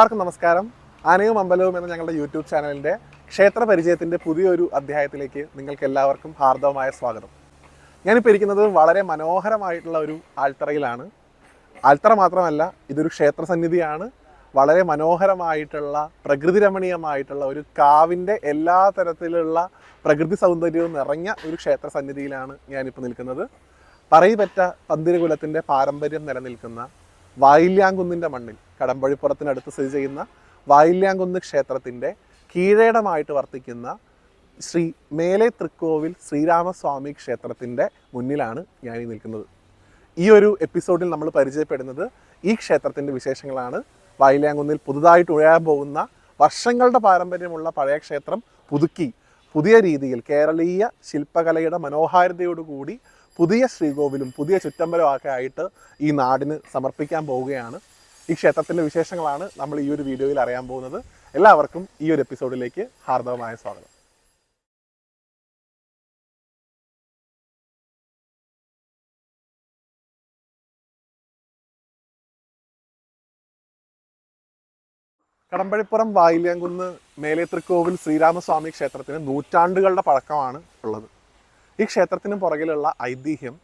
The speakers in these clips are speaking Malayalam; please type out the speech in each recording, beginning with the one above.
എല്ലാവർക്കും നമസ്കാരം. ആനയും അമ്പലവും എന്ന ഞങ്ങളുടെ യൂട്യൂബ് ചാനലിന്റെ ക്ഷേത്ര പരിചയത്തിന്റെ പുതിയൊരു അധ്യായത്തിലേക്ക് നിങ്ങൾക്ക് എല്ലാവർക്കും ഹാർദവമായ സ്വാഗതം. ഞാനിപ്പോൾ ഇരിക്കുന്നത് വളരെ മനോഹരമായിട്ടുള്ള ഒരു ആൽത്തറയിലാണ്. ആൽത്തറ മാത്രമല്ല ഇതൊരു ക്ഷേത്ര സന്നിധിയാണ്. വളരെ മനോഹരമായിട്ടുള്ള പ്രകൃതി രമണീയമായിട്ടുള്ള ഒരു കാവിന്റെ എല്ലാ തരത്തിലുള്ള പ്രകൃതി സൗന്ദര്യവും നിറഞ്ഞ ഒരു ക്ഷേത്ര സന്നിധിയിലാണ് ഞാനിപ്പോൾ നിൽക്കുന്നത്. പറയിപ്പറ്റ പന്തിരകുലത്തിന്റെ പാരമ്പര്യം നിലനിൽക്കുന്ന വായില്യാങ്കുന്നിന്റെ മണ്ണിൽ. കടമ്പഴിപ്പുറത്തിനടുത്ത് സ്ഥിതി ചെയ്യുന്ന വായില്യാങ്കുന്ന് ക്ഷേത്രത്തിന്റെ കീഴേടമായിട്ട് വർത്തിക്കുന്ന ശ്രീ മേലെ തൃക്കോവിൽ ശ്രീരാമസ്വാമി ക്ഷേത്രത്തിന്റെ മുന്നിലാണ് ഞാൻ ഈ നിൽക്കുന്നത്. ഈ ഒരു എപ്പിസോഡിൽ നമ്മൾ പരിചയപ്പെടുന്നത് ഈ ക്ഷേത്രത്തിന്റെ വിശേഷങ്ങളാണ്. വായില്യാങ്കുന്നിൽ പുതുതായിട്ട് ഉഴയാൻ പോകുന്ന വർഷങ്ങളുടെ പാരമ്പര്യമുള്ള പഴയ ക്ഷേത്രം പുതുക്കി. പുതിയ രീതിയിൽ കേരളീയ ശില്പകലയുടെ മനോഹാരിതയോടുകൂടി പുതിയ ശ്രീകോവിലും പുതിയ ചുറ്റമ്പലവും ഒക്കെ ആയിട്ട് ഈ നാടിന് സമർപ്പിക്കാൻ പോവുകയാണ്. ഈ ക്ഷേത്രത്തിന്റെ വിശേഷങ്ങളാണ് നമ്മൾ ഈ ഒരു വീഡിയോയിൽ അറിയാൻ പോകുന്നത്. എല്ലാവർക്കും ഈ ഒരു എപ്പിസോഡിലേക്ക് ഹാർദവമായ സ്വാഗതം. കടമ്പഴിപ്പുറം വായില്യാങ്കുന്ന് മേലേത്രിക്കോവിൽ ശ്രീരാമസ്വാമി ക്ഷേത്രത്തിന് നൂറ്റാണ്ടുകളുടെ പഴക്കമാണ് ഉള്ളത്. ഈ ക്ഷേത്രത്തിന് പുറകിലുള്ള ഐതിഹ്യം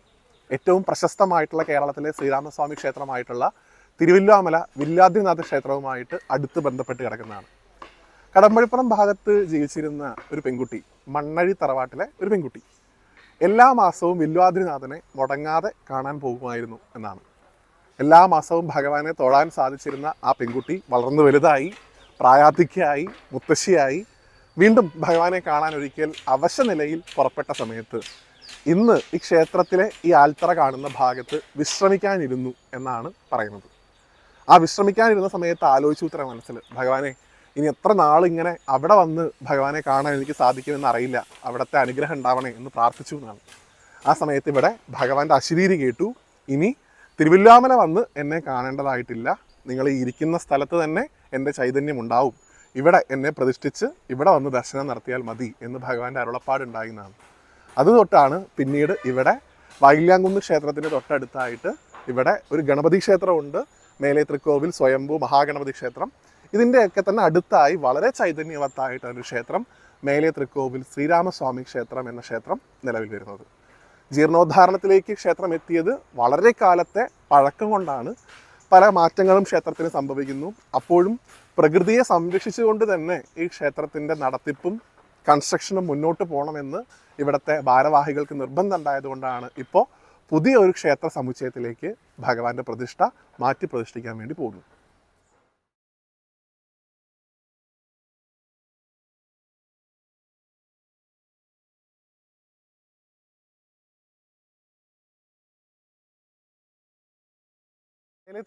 ഏറ്റവും പ്രശസ്തമായിട്ടുള്ള കേരളത്തിലെ ശ്രീരാമസ്വാമി ക്ഷേത്രമായിട്ടുള്ള തിരുവില്ലാമല വില്ലാദ്രിനാഥ ക്ഷേത്രവുമായിട്ട് അടുത്ത് ബന്ധപ്പെട്ട് കിടക്കുന്നതാണ്. കടമ്പഴിപ്പുറം ഭാഗത്ത് ജീവിച്ചിരുന്ന ഒരു പെൺകുട്ടി മണ്ണഴി തറവാട്ടിലെ ഒരു പെൺകുട്ടി. എല്ലാ മാസവും വില്ലാദ്രിനാഥനെ മുടങ്ങാതെ കാണാൻ പോകുമായിരുന്നു എന്നാണ്. എല്ലാ മാസവും ഭഗവാനെ തൊഴാൻ സാധിച്ചിരുന്ന ആ പെൺകുട്ടി വളർന്നു വലുതായി പ്രായാധിക്യായി മുത്തശ്ശിയായി. വീണ്ടും ഭഗവാനെ കാണാൻ ഒരിക്കൽ അവശ നിലയിൽ പുറപ്പെട്ട സമയത്ത് ഇന്ന് ഈ ക്ഷേത്രത്തിലെ ഈ ആൽത്തറ കാണുന്ന ഭാഗത്ത് വിശ്രമിക്കാനിരുന്നു എന്നാണ് പറയുന്നത്. ആ വിശ്രമിക്കാനിരുന്ന സമയത്ത് ആലോചിച്ചു ഉത്തര മനസ്സിൽ. ഭഗവാനെ ഇനി എത്ര നാൾ ഇങ്ങനെ അവിടെ വന്ന് ഭഗവാനെ കാണാൻ എനിക്ക് സാധിക്കുമെന്ന് അറിയില്ല. അവിടുത്തെ അനുഗ്രഹം ഉണ്ടാവണേ എന്ന് പ്രാർത്ഥിച്ചു എന്നാണ്. ആ സമയത്ത് ഇവിടെ ഭഗവാന്റെ അശരീരി കേട്ടു. ഇനി തിരുവില്ലാമല വന്ന് എന്നെ കാണേണ്ടതായിട്ടില്ല. നിങ്ങൾ ഇരിക്കുന്ന സ്ഥലത്ത് തന്നെ എന്റെ ചൈതന്യം ഉണ്ടാവും. ഇവിടെ എന്നെ പ്രതിഷ്ഠിച്ച് ഇവിടെ വന്ന് ദർശനം നടത്തിയാൽ മതി എന്ന് ഭഗവാന്റെ അരുളപ്പാടുണ്ടായി എന്നാണ്. അത് തൊട്ടാണ് പിന്നീട് ഇവിടെ വൈല്യാങ്കുന്ന് ക്ഷേത്രത്തിന്റെ തൊട്ടടുത്തായിട്ട് ഇവിടെ ഒരു ഗണപതി ക്ഷേത്രമുണ്ട്. മേലെ തൃക്കോവിൽ സ്വയംഭൂ മഹാഗണപതി ക്ഷേത്രം. ഇതിന്റെയൊക്കെ തന്നെ അടുത്തായി വളരെ ചൈതന്യവത്തായിട്ടാണ് ഒരു ക്ഷേത്രം മേലെ തൃക്കോവിൽ ശ്രീരാമസ്വാമി ക്ഷേത്രം എന്ന ക്ഷേത്രം നിലവിൽ വരുന്നത്. ജീർണോദ്ധാരണത്തിലേക്ക് ക്ഷേത്രം എത്തിയത് വളരെ കാലത്തെ പഴക്കം കൊണ്ടാണ്. പല മാറ്റങ്ങളും ക്ഷേത്രത്തിന് സംഭവിക്കുന്നു. അപ്പോഴും പ്രകൃതിയെ സംരക്ഷിച്ചുകൊണ്ട് തന്നെ ഈ ക്ഷേത്രത്തിന്റെ നടത്തിപ്പും കൺസ്ട്രക്ഷനും മുന്നോട്ട് പോകണമെന്ന് ഇവിടുത്തെ ഭാരവാഹികൾക്ക് നിർബന്ധം ഉണ്ടായതുകൊണ്ടാണ് ഇപ്പോൾ പുതിയ ഒരു ക്ഷേത്ര സമുച്ചയത്തിലേക്ക് ഭഗവാന്റെ പ്രതിഷ്ഠ മാറ്റി പ്രതിഷ്ഠിക്കാൻ വേണ്ടി പോകുന്നു.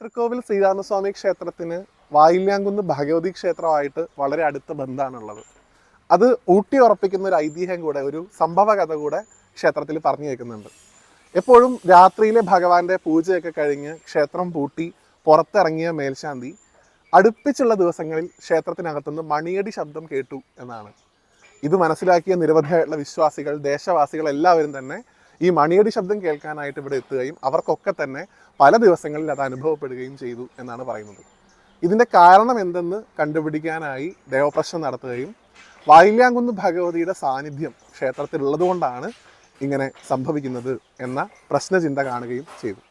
തൃക്കോവിൽ ശ്രീരാമസ്വാമി ക്ഷേത്രത്തിന് വായില്യാങ്കുന്ന് ഭഗവതി ക്ഷേത്രമായിട്ട് വളരെ അടുത്ത ബന്ധമാണുള്ളത് അത് ഊട്ടി ഉറപ്പിക്കുന്ന ഒരു ഐതിഹ്യം കൂടെ ഒരു സംഭവ കഥ കൂടെ ക്ഷേത്രത്തിൽ പറഞ്ഞു കേൾക്കുന്നുണ്ട്. എപ്പോഴും രാത്രിയിലെ ഭഗവാന്റെ പൂജയൊക്കെ കഴിഞ്ഞ് ക്ഷേത്രം പൂട്ടി പുറത്തിറങ്ങിയ മേൽശാന്തി അടുപ്പിച്ചുള്ള ദിവസങ്ങളിൽ ക്ഷേത്രത്തിനകത്തുനിന്ന് മണിയടി ശബ്ദം കേട്ടു എന്നാണ്. ഇത് മനസ്സിലാക്കിയ നിരവധിയായിട്ടുള്ള വിശ്വാസികൾ ദേശവാസികൾ എല്ലാവരും തന്നെ ഈ മണിയടി ശബ്ദം കേൾക്കാനായിട്ട് ഇവിടെ എത്തുകയും അവർക്കൊക്കെ തന്നെ പല ദിവസങ്ങളിൽ അത് അനുഭവപ്പെടുകയും ചെയ്തു എന്നാണ് പറയുന്നത്. ഇതിന്റെ കാരണം എന്തെന്ന് കണ്ടുപിടിക്കാനായി ദേവപ്രശ്നം നടത്തുകയും വായില്യാങ്കുന്ന് ഭഗവതിയുടെ സാന്നിധ്യം ക്ഷേത്രത്തിൽ ഉള്ളതുകൊണ്ടാണ് ഇങ്ങനെ സംഭവിക്കുന്നത് എന്ന പ്രശ്നചിന്ത കാണുകയും ചെയ്തു.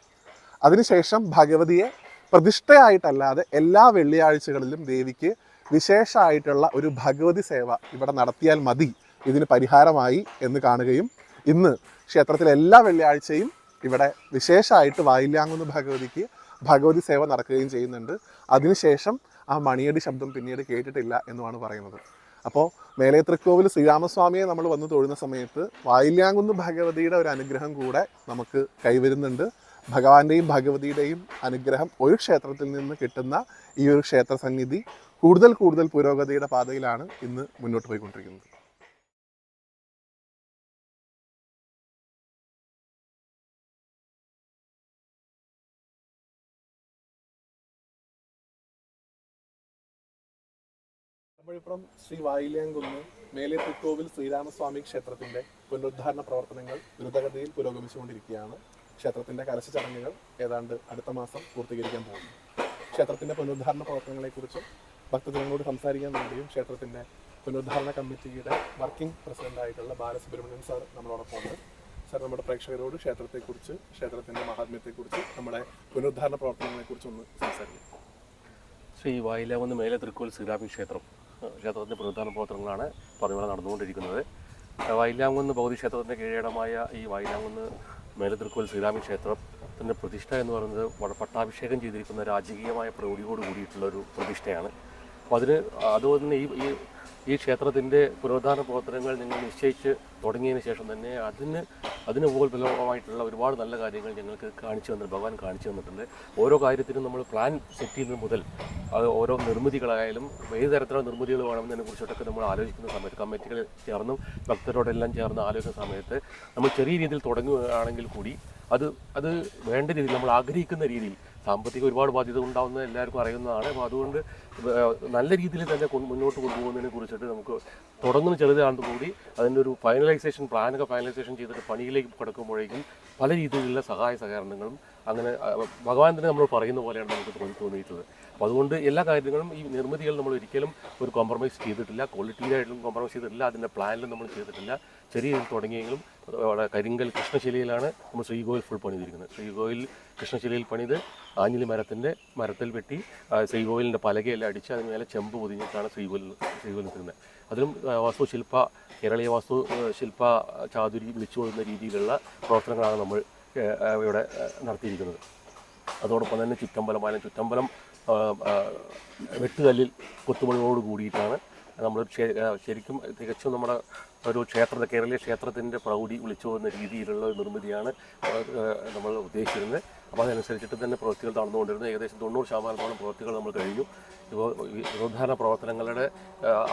അതിനുശേഷം ഭഗവതിയെ പ്രതിഷ്ഠയായിട്ടല്ലാതെ എല്ലാ വെള്ളിയാഴ്ചകളിലും ദേവിക്ക് വിശേഷമായിട്ടുള്ള ഒരു ഭഗവതി സേവ ഇവിടെ നടത്തിയാൽ മതി ഇതിന് പരിഹാരമായി എന്ന് കാണുകയും ഇന്ന് ക്ഷേത്രത്തിലെ എല്ലാ വെള്ളിയാഴ്ചയും ഇവിടെ വിശേഷമായിട്ട് വായില്ലാങ്ങുന്ന ഭഗവതിക്ക് ഭഗവതി സേവ നടക്കുകയും ചെയ്യുന്നുണ്ട്. അതിനുശേഷം ആ മണിയടി ശബ്ദം പിന്നീട് കേട്ടിട്ടില്ല എന്നുമാണ് പറയുന്നത്. അപ്പോൾ മേലേത്രക്കോവിൽ ശ്രീരാമസ്വാമിയെ നമ്മൾ വന്ന് തൊഴുന്ന സമയത്ത് വായില്യാങ്കുന്ന് ഭഗവതിയുടെ ഒരു അനുഗ്രഹം കൂടെ നമുക്ക് കൈവരുന്നുണ്ട്. ഭഗവാന്റെയും ഭഗവതിയുടെയും അനുഗ്രഹം ഒരു ക്ഷേത്രത്തിൽ നിന്ന് കിട്ടുന്ന ഈ ഒരു ക്ഷേത്ര സന്നിധി കൂടുതൽ കൂടുതൽ പുരോഗതിയുടെ പാതയിലാണ് ഇന്ന് മുന്നോട്ട് പോയിക്കൊണ്ടിരിക്കുന്നത്. തമിഴ്പ്പുറം ശ്രീ വായിലിയാങ്കുന്ന് മേലെ തൃക്കോവിൽ ശ്രീരാമസ്വാമി ക്ഷേത്രത്തിന്റെ പുനരുദ്ധാരണ പ്രവർത്തനങ്ങൾ ദ്രുതഗതിയിൽ പുരോഗമിച്ചുകൊണ്ടിരിക്കുകയാണ്. ക്ഷേത്രത്തിന്റെ കലശ ചടങ്ങുകൾ ഏതാണ്ട് അടുത്ത മാസം പൂർത്തീകരിക്കാൻ പോകുന്നു. ക്ഷേത്രത്തിന്റെ പുനരുദ്ധാരണ പ്രവർത്തനങ്ങളെക്കുറിച്ചും ഭക്തജനങ്ങളോട് സംസാരിക്കാൻ വേണ്ടിയും ക്ഷേത്രത്തിന്റെ പുനരുദ്ധാരണ കമ്മിറ്റിയുടെ വർക്കിംഗ് പ്രസിഡന്റ് ആയിട്ടുള്ള ബാലസുബ്രഹ്മണ്യൻ സാർ നമ്മളോടൊപ്പം ഉണ്ട്. സാർ നമ്മുടെ പ്രേക്ഷകരോട് ക്ഷേത്രത്തെക്കുറിച്ച് ക്ഷേത്രത്തിന്റെ മഹാത്മ്യത്തെക്കുറിച്ച് നമ്മുടെ പുനരുദ്ധാരണ പ്രവർത്തനങ്ങളെക്കുറിച്ച് ഒന്ന് സംസാരിക്കും. ശ്രീ വായിലാവുന്ന മേലെ തൃക്കോൽ ശ്രീരാമി ക്ഷേത്രം ക്ഷേത്രത്തിന്റെ പുനരുദ്ധാരണ പ്രവർത്തനങ്ങളാണ് പറഞ്ഞുപോലെ നടന്നുകൊണ്ടിരിക്കുന്നത്. ഏഹ് വായിലാങ്കുന്ന് ഭൗതി ക്ഷേത്രത്തിന്റെ കീഴടമായ ഈ വായിലാങ്കുന്ന് മേലെ തൃക്കോൽ ശ്രീരാമി ക്ഷേത്രത്തിന്റെ പ്രതിഷ്ഠ എന്ന് പറയുന്നത് പട്ടാഭിഷേകം ചെയ്തിരിക്കുന്ന രാജകീയമായ പ്രൗഢിയോട് കൂടിയിട്ടുള്ള ഒരു പ്രതിഷ്ഠയാണ്. അപ്പോൾ അതിന് അതുപോലെ തന്നെ ഈ ഈ ഈ ക്ഷേത്രത്തിന്റെ പുനരുദ്ധാരണ പ്രവർത്തനങ്ങൾ നിങ്ങൾ നിശ്ചയിച്ച് തുടങ്ങിയതിന് ശേഷം തന്നെ അതിന് അതിന് ഉപകൽപലമായിട്ടുള്ള ഒരുപാട് നല്ല കാര്യങ്ങൾ ഞങ്ങൾക്ക് കാണിച്ചു തന്നിട്ട് ഭഗവാൻ കാണിച്ചു തന്നിട്ടുണ്ട്. ഓരോ കാര്യത്തിനും നമ്മൾ പ്ലാൻ സെറ്റ് ചെയ്യുന്നത് മുതൽ അത് ഓരോ നിർമ്മിതികളായാലും ഏത് തരത്തിലുള്ള നിർമ്മിതികൾ വേണമെന്നതിനെ കുറിച്ചിട്ടൊക്കെ നമ്മൾ ആലോചിക്കുന്ന സമയത്ത് കമ്മിറ്റികൾ ചേർന്നും ഭക്തരോടെല്ലാം ചേർന്ന് ആലോചിക്കുന്ന സമയത്ത് നമ്മൾ ചെറിയ രീതിയിൽ തുടങ്ങുകയാണെങ്കിൽ കൂടി അത് അത് വേണ്ട രീതിയിൽ നമ്മൾ ആഗ്രഹിക്കുന്ന രീതിയിൽ സാമ്പത്തിക ഒരുപാട് ബാധ്യത ഉണ്ടാവുന്നത് എല്ലാവർക്കും അറിയുന്നതാണ്. അപ്പോൾ അതുകൊണ്ട് നല്ല രീതിയിൽ തന്നെ മുന്നോട്ട് കൊണ്ടുപോകുന്നതിനെ കുറിച്ചിട്ട് നമുക്ക് തുടങ്ങുന്ന ചെറുതാണെന്ന് കൂടി അതിന്റെ ഒരു ഫൈനലൈസേഷൻ പ്ലാനൊക്കെ ഫൈനലൈസേഷൻ ചെയ്തിട്ട് പണിയിലേക്ക് കിടക്കുമ്പോഴേക്കും പല രീതിയിലുള്ള സഹായ സഹകരണങ്ങളും അങ്ങനെ ഭഗവാൻ തന്നെ നമ്മൾ പറയുന്ന പോലെയാണ് നമുക്ക് തോന്നി തോന്നിയിട്ടുള്ളത്. അപ്പോൾ അതുകൊണ്ട് എല്ലാ കാര്യങ്ങളും ഈ നിർമ്മിതികൾ നമ്മൾ ഒരിക്കലും ഒരു കോംപ്രമൈസ് ചെയ്തിട്ടില്ല ക്വാളിറ്റിയിലായിട്ടും കോംപ്രമൈസ് ചെയ്തിട്ടില്ല അതിന്റെ പ്ലാനിലും നമ്മൾ ചെയ്തിട്ടില്ല. ചെറിയ രീതിയിൽ തുടങ്ങിയെങ്കിലും കരിങ്കൽ കൃഷ്ണശിലയിലാണ് നമ്മൾ ശ്രീകോയിൽ ഫുൾ പണിതിരിക്കുന്നത്. ശ്രീകോയിൽ കൃഷ്ണശിലയിൽ പണിത് ആഞ്ഞിലി മരത്തിന്റെ മരത്തിൽ വെട്ടി ശ്രീകോയിലിന്റെ പലകയെല്ലാം അടിച്ച് അതിന് മേലെ ചെമ്പ് പൊതിഞ്ഞിട്ടാണ് ശ്രീകോയിൽ ശ്രീകോയിൽ നിൽക്കുന്നത്. അതിലും വാസ്തു വാസ്തുശില്പ കേരളീയ വാസ്തു ശില്പ ചാതുരി വിളിച്ചു കൊടുക്കുന്ന രീതിയിലുള്ള പ്രവർത്തനങ്ങളാണ് നമ്മൾ ഇവിടെ നടത്തിയിരിക്കുന്നത്. അതോടൊപ്പം തന്നെ ചുറ്റമ്പലം ആ, ചുറ്റമ്പലം വെട്ടുകല്ലിൽ കൊത്തുപണികളോട് കൂടിയിട്ടാണ് നമ്മൾ ശരിക്കും തികച്ചും നമ്മുടെ ഒരു ക്ഷേത്ര കേരളീയ ക്ഷേത്രത്തിന്റെ പ്രൗഢി വിളിച്ചു പോകുന്ന രീതിയിലുള്ള നിർമ്മിതിയാണ് നമ്മൾ ഉദ്ദേശിക്കുന്നത് അപ്പോൾ അതനുസരിച്ചിട്ട് തന്നെ പ്രവൃത്തികൾ നടന്നുകൊണ്ടിരുന്നത്. ഏകദേശം തൊണ്ണൂറ് ശതമാനത്തോളം പ്രവൃത്തികൾ നമ്മൾ കഴിഞ്ഞു. ഇപ്പോൾ പുനരുദ്ധാരണ പ്രവർത്തനങ്ങളുടെ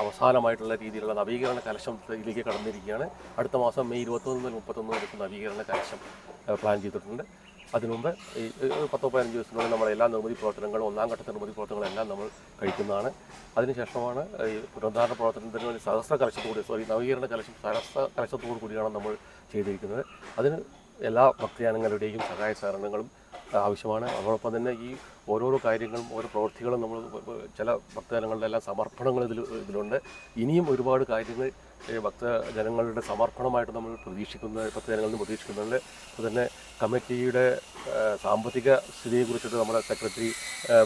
അവസാനമായിട്ടുള്ള രീതിയിലുള്ള നവീകരണ കലശത്തിലേക്ക് കടന്നിരിക്കുകയാണ്. അടുത്ത മാസം മെയ് ഇരുപത്തൊന്ന് മുതൽ മുപ്പത്തൊന്ന് വരെ നവീകരണ കലശം പ്ലാൻ ചെയ്തിട്ടുണ്ട്. അതിനു മുമ്പ് ഈ പത്തോ പതിനഞ്ച് ദിവസത്തിനുള്ളിൽ നമ്മുടെ എല്ലാ നിർമ്മിതി പ്രവർത്തനങ്ങളും ഒന്നാം ഘട്ട നിർമ്മിതി പ്രവർത്തനങ്ങളെല്ലാം നമ്മൾ കഴിക്കുന്നതാണ്. അതിനുശേഷമാണ് ഈ പുനരുദ്ധാരണ പ്രവർത്തനത്തിന് വേണ്ടി സഹസ്ര കലശത്തോട് സോറി നവീകരണ കലശം സഹസ്ര കലശത്തോടു കൂടിയാണ് നമ്മൾ ചെയ്തിരിക്കുന്നത്. അതിന് എല്ലാ ഭക്തജനങ്ങളുടെയും സഹായ സഹകരണങ്ങളും ആവശ്യമാണ്. അതോടൊപ്പം തന്നെ ഈ ഓരോരോ കാര്യങ്ങളും ഓരോ പ്രവൃത്തികളും നമ്മൾ ചില ഭക്തജനങ്ങളുടെ എല്ലാം സമർപ്പണങ്ങൾ ഇതിൽ ഇതിലുണ്ട്. ഇനിയും ഒരുപാട് കാര്യങ്ങൾ ഭക്തജനങ്ങളുടെ സമർപ്പണമായിട്ട് നമ്മൾ പ്രതീക്ഷിക്കുന്ന ഭക്തജനങ്ങളിൽ നിന്ന് പ്രതീക്ഷിക്കുന്നുണ്ട്. അപ്പോൾ തന്നെ കമ്മിറ്റിയുടെ സാമ്പത്തിക സ്ഥിതിയെക്കുറിച്ചിട്ട് നമ്മുടെ സെക്രട്ടറി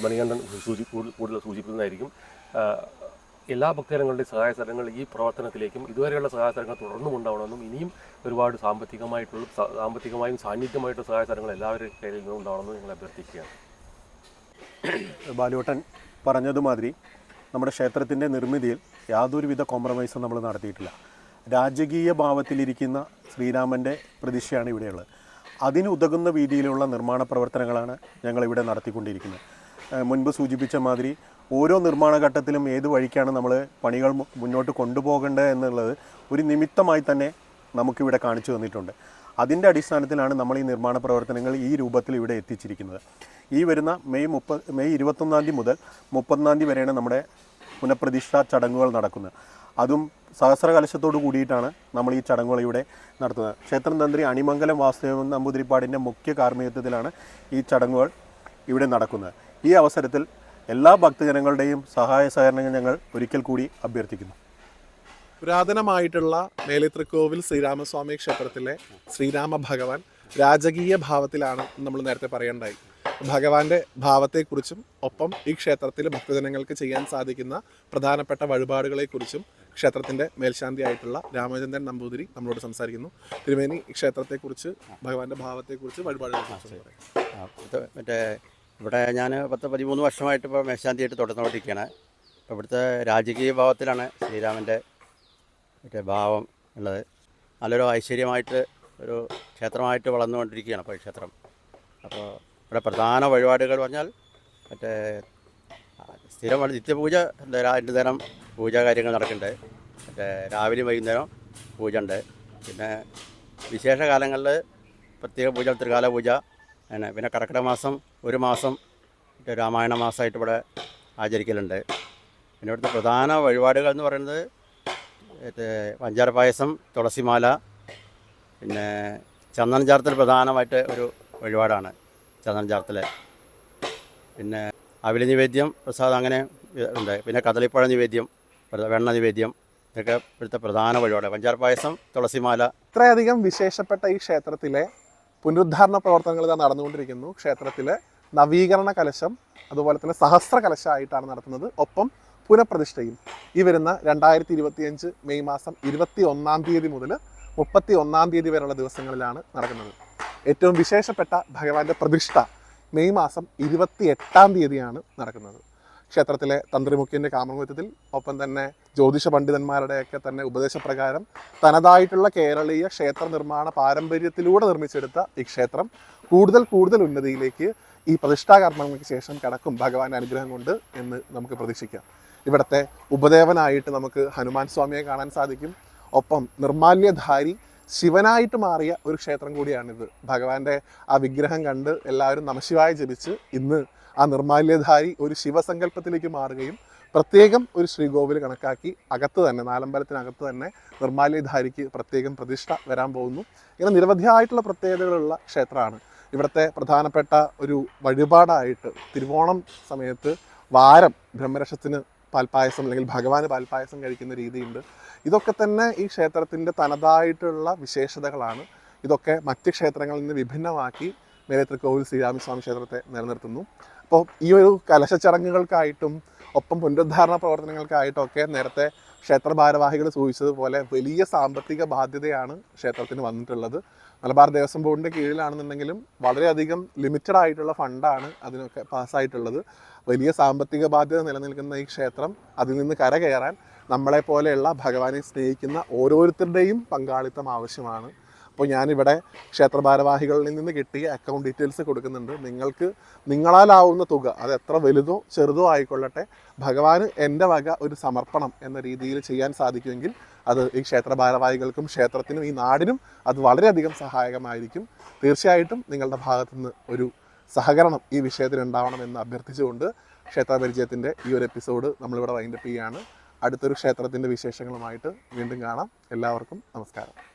മണികണ്ഠൻ സൂചി കൂടുതൽ സൂചിപ്പിക്കുന്നതായിരിക്കും. എല്ലാ ഭക്തജനങ്ങളുടെയും സഹായ സ്ഥലങ്ങൾ ഈ പ്രവർത്തനത്തിലേക്കും ഇതുവരെയുള്ള സഹായ സ്ഥലങ്ങൾ തുടർന്നും ഉണ്ടാവണമെന്നും ഇനിയും ഒരുപാട് സാമ്പത്തികമായിട്ടുള്ള സാമ്പത്തികമായും സാന്നിധ്യമായിട്ടുള്ള സഹായ സ്ഥലങ്ങൾ എല്ലാവരുടെയും കയ്യിൽ നിന്നും ഉണ്ടാവണമെന്ന് ഞങ്ങൾ അഭ്യർത്ഥിക്കുകയാണ്. ബാലുവട്ടൻ പറഞ്ഞതുമാതിരി നമ്മുടെ ക്ഷേത്രത്തിന്റെ നിർമ്മിതിയിൽ യാതൊരുവിധ കോംപ്രമൈസും നമ്മൾ നടത്തിയിട്ടില്ല. രാജകീയ ഭാവത്തിലിരിക്കുന്ന ശ്രീരാമന്റെ പ്രതിഷ്ഠയാണ് ഇവിടെയുള്ളത്. അതിന് ഉതകുന്ന രീതിയിലുള്ള നിർമ്മാണ പ്രവർത്തനങ്ങളാണ് ഞങ്ങൾ ഇവിടെ നടത്തിക്കൊണ്ടിരിക്കുന്നത് മുൻപ് സൂചിപ്പിച്ച മാതിരി ഓരോ നിർമ്മാണ ഘട്ടത്തിലും ഏത് വഴിക്കാണ് നമ്മൾ പണികൾ മുന്നോട്ട് കൊണ്ടുപോകേണ്ടത് എന്നുള്ളത് ഒരു നിമിത്തമായി തന്നെ നമുക്കിവിടെ കാണിച്ചു തന്നിട്ടുണ്ട്. അതിന്റെ അടിസ്ഥാനത്തിലാണ് നമ്മൾ ഈ നിർമ്മാണ പ്രവർത്തനങ്ങൾ ഈ രൂപത്തിൽ ഇവിടെ എത്തിച്ചിരിക്കുന്നത്. ഈ വരുന്ന മെയ് മുപ്പത് മെയ് ഇരുപത്തൊന്നാം തീയതി മുതൽ മുപ്പത്തൊന്നാം തീയതി വരെയാണ് നമ്മുടെ പുനഃപ്രതിഷ്ഠാ ചടങ്ങുകൾ നടക്കുന്നത്. അതും സഹസ്രകലശത്തോട് കൂടിയിട്ടാണ് നമ്മൾ ഈ ചടങ്ങുകൾ ഇവിടെ നടത്തുന്നത്. ക്ഷേത്രം തന്ത്രി അണിമംഗലം വാസുദേവൻ നമ്പൂതിരിപ്പാടിന്റെ മുഖ്യ കാർമ്മികത്വത്തിലാണ് ഈ ചടങ്ങുകൾ ഇവിടെ നടക്കുന്നത്. ഈ അവസരത്തിൽ എല്ലാ ഭക്തജനങ്ങളുടെയും സഹായ സഹകരണങ്ങൾ ഞങ്ങൾ ഒരിക്കൽ കൂടി അഭ്യർത്ഥിക്കുന്നു. പുരാതനമായിട്ടുള്ള മേലിത്രക്കോവിൽ ശ്രീരാമസ്വാമി ക്ഷേത്രത്തിലെ ശ്രീരാമ ഭഗവാൻ രാജകീയ ഭാവത്തിലാണ് നമ്മൾ നേരത്തെ പറയേണ്ടായി ഭഗവാന്റെ ഭാവത്തെക്കുറിച്ചും ഒപ്പം ഈ ക്ഷേത്രത്തിൽ ഭക്തജനങ്ങൾക്ക് ചെയ്യാൻ സാധിക്കുന്ന പ്രധാനപ്പെട്ട വഴിപാടുകളെക്കുറിച്ചും ക്ഷേത്രത്തിന്റെ മേൽശാന്തി ആയിട്ടുള്ള രാമചന്ദ്രൻ നമ്പൂതിരി നമ്മളോട് സംസാരിക്കുന്നു. തിരുമേനി ക്ഷേത്രത്തെക്കുറിച്ച് ഭഗവാന്റെ ഭാവത്തെക്കുറിച്ച് വഴിപാടുകളെക്കുറിച്ച് ഇത് മറ്റേ ഇവിടെ ഞാൻ പത്ത് പതിമൂന്ന് വർഷമായിട്ട് ഇപ്പോൾ മേൽശാന്തിയായിട്ട് തുടർന്നുകൊണ്ടിരിക്കുകയാണ്. അപ്പോൾ ഇവിടുത്തെ രാജകീയ ഭാവത്തിലാണ് ശ്രീരാമന്റെ മറ്റേ ഭാവം ഉള്ളത്. നല്ലൊരു ഐശ്വര്യമായിട്ട് ഒരു ക്ഷേത്രമായിട്ട് വളർന്നുകൊണ്ടിരിക്കുകയാണ് അപ്പോൾ ഈ ക്ഷേത്രം അപ്പോൾ ഇവിടെ പ്രധാന വഴിപാടുകൾ പറഞ്ഞാൽ മറ്റേ ആ, സ്ഥിരം നിത്യപൂജ രണ്ട് നേരം പൂജാ കാര്യങ്ങൾ നടക്കുന്നുണ്ട്. മറ്റേ രാവിലെ വൈകുന്നേരം പൂജ ഉണ്ട് പിന്നെ വിശേഷ കാലങ്ങളിൽ പ്രത്യേക പൂജ ത്രികാല പൂജ അങ്ങനെ പിന്നെ കർക്കിടക മാസം ഒരു മാസം രാമായണ മാസമായിട്ട് ഇവിടെ ആചരിക്കലുണ്ട്. പിന്നെ ഇവിടുത്തെ പ്രധാന വഴിപാടുകൾ എന്ന് പറയുന്നത് പഞ്ചാര പായസം തുളസിമാല പിന്നെ ചന്ദന ചാർത്തൽ പ്രധാനമായിട്ട് ഒരു വഴിപാടാണ് ചന്ദന ചാർത്തൽ പിന്നെ അവിൽ നിവേദ്യം പ്രസാദം അങ്ങനെ ഉണ്ട്. പിന്നെ കദളിപ്പഴ നിവേദ്യം വെണ്ണ നിവേദ്യം ഇതൊക്കെ ഇവിടുത്തെ പ്രധാന വഴിപാട്. പഞ്ചാര പായസം തുളസിമാല. ഇത്രയധികം വിശേഷപ്പെട്ട ഈ ക്ഷേത്രത്തിലെ പുനരുദ്ധാരണ പ്രവർത്തനങ്ങൾ ഇതാ നടന്നുകൊണ്ടിരിക്കുന്നു. ക്ഷേത്രത്തിലെ നവീകരണ കലശം അതുപോലെ തന്നെ സഹസ്ര കലശമായിട്ടാണ് നടത്തുന്നത്. ഒപ്പം പുനഃപ്രതിഷ്ഠയും. ഈ വരുന്ന രണ്ടായിരത്തി ഇരുപത്തിയഞ്ച് മെയ് മാസം ഇരുപത്തി ഒന്നാം തീയതി മുതൽ മുപ്പത്തി ഒന്നാം തീയതി വരെയുള്ള ദിവസങ്ങളിലാണ് നടക്കുന്നത്. ഏറ്റവും വിശേഷപ്പെട്ട ഭഗവാന്റെ പ്രതിഷ്ഠ മെയ് മാസം ഇരുപത്തി എട്ടാം തീയതിയാണ് നടക്കുന്നത്. ക്ഷേത്രത്തിലെ തന്ത്രിമുഖ്യന്റെ കാമകത്വത്തിൽ ഒപ്പം തന്നെ ജ്യോതിഷ പണ്ഡിതന്മാരുടെയൊക്കെ തന്നെ ഉപദേശപ്രകാരം തനതായിട്ടുള്ള കേരളീയ ക്ഷേത്ര നിർമ്മാണ പാരമ്പര്യത്തിലൂടെ നിർമ്മിച്ചെടുത്ത ഈ ക്ഷേത്രം കൂടുതൽ കൂടുതൽ ഉന്നതിയിലേക്ക് ഈ പ്രതിഷ്ഠാകർമ്മങ്ങൾക്ക് ശേഷം കടക്കും ഭഗവാന്റെ അനുഗ്രഹം കൊണ്ട് എന്ന് നമുക്ക് പ്രതീക്ഷിക്കാം. ഇവിടുത്തെ ഉപദേവനായിട്ട് നമുക്ക് ഹനുമാൻ സ്വാമിയെ കാണാൻ സാധിക്കും. ഒപ്പം നിർമാല്യധാരി ശിവനായിട്ട് മാറിയ ഒരു ക്ഷേത്രം കൂടിയാണിത്. ഭഗവാന്റെ ആ വിഗ്രഹം കണ്ട് എല്ലാവരും നമശിവായ ജപിച്ച് ഇന്ന് ആ നിർമാല്യധാരി ഒരു ശിവസങ്കല്പത്തിലേക്ക് മാറുകയും പ്രത്യേകം ഒരു ശ്രീകോവിൽ കണക്കാക്കി അകത്ത് തന്നെ നാലമ്പലത്തിനകത്ത് തന്നെ നിർമാല്യധാരിക്ക് പ്രത്യേകം പ്രതിഷ്ഠ വരാൻ പോകുന്നു. ഇങ്ങനെ നിരവധിയായിട്ടുള്ള പ്രത്യേകതകളുള്ള ക്ഷേത്രമാണ്. ഇവിടുത്തെ പ്രധാനപ്പെട്ട ഒരു വഴിപാടായിട്ട് തിരുവോണം സമയത്ത് വാരം ബ്രഹ്മരക്ഷത്തിന് പാൽപ്പായസം അല്ലെങ്കിൽ ഭഗവാന് പാൽപ്പായസം കഴിക്കുന്ന രീതിയുണ്ട്. ഇതൊക്കെ തന്നെ ഈ ക്ഷേത്രത്തിന്റെ തനതായിട്ടുള്ള വിശേഷതകളാണ്. ഇതൊക്കെ മറ്റ് ക്ഷേത്രങ്ങളിൽ നിന്ന് വിഭിന്നമാക്കി മേലത്തൃക്കോവിൽ ശ്രീരാമസ്വാമി ക്ഷേത്രത്തെ നിലനിർത്തുന്നു. അപ്പോൾ ഈ ഒരു കലശ ചടങ്ങുകൾക്കായിട്ടും ഒപ്പം പുനരുദ്ധാരണ പ്രവർത്തനങ്ങൾക്കായിട്ടൊക്കെ നേരത്തെ ക്ഷേത്ര ഭാരവാഹികൾ സൂചിച്ചതുപോലെ വലിയ സാമ്പത്തിക ബാധ്യതയാണ് ക്ഷേത്രത്തിന് വന്നിട്ടുള്ളത്. മലബാർ ദേവസ്വം ബോർഡിന്റെ കീഴിലാണെന്നുണ്ടെങ്കിലും വളരെയധികം ലിമിറ്റഡ് ആയിട്ടുള്ള ഫണ്ടാണ് അതിനൊക്കെ പാസ്സായിട്ടുള്ളത് വലിയ സാമ്പത്തിക ബാധ്യത നിലനിൽക്കുന്ന ഈ ക്ഷേത്രം അതിൽ നിന്ന് കരകയറാൻ നമ്മളെ പോലെയുള്ള ഭഗവാനെ സ്നേഹിക്കുന്ന ഓരോരുത്തരുടെയും പങ്കാളിത്തം ആവശ്യമാണ്. അപ്പോൾ ഞാനിവിടെ ക്ഷേത്ര ഭാരവാഹികളിൽ നിന്ന് കിട്ടിയ അക്കൗണ്ട് ഡീറ്റെയിൽസ് കൊടുക്കുന്നുണ്ട്. നിങ്ങൾക്ക് നിങ്ങളാലാവുന്ന തുക അത് എത്ര വലുതോ ചെറുതോ ആയിക്കൊള്ളട്ടെ ഭഗവാന് എന്റെ വക ഒരു സമർപ്പണം എന്ന രീതിയിൽ ചെയ്യാൻ സാധിക്കുമെങ്കിൽ അത് ഈ ക്ഷേത്ര ഭാരവാഹികൾക്കും ക്ഷേത്രത്തിനും ഈ നാടിനും അത് വളരെയധികം സഹായകമായിരിക്കും. തീർച്ചയായിട്ടും നിങ്ങളുടെ ഭാഗത്തു നിന്ന് ഒരു സഹകരണം ഈ വിഷയത്തിൽ ഉണ്ടാവണമെന്ന് അഭ്യർത്ഥിച്ചുകൊണ്ട് ക്ഷേത്രപരിചയത്തിന്റെ ഈ ഒരു എപ്പിസോഡ് നമ്മളിവിടെ വൈൻഡപ്പ് ചെയ്യുകയാണ്. അടുത്തൊരു ക്ഷേത്രത്തിന്റെ വിശേഷങ്ങളുമായിട്ട് വീണ്ടും കാണാം. എല്ലാവർക്കും നമസ്കാരം.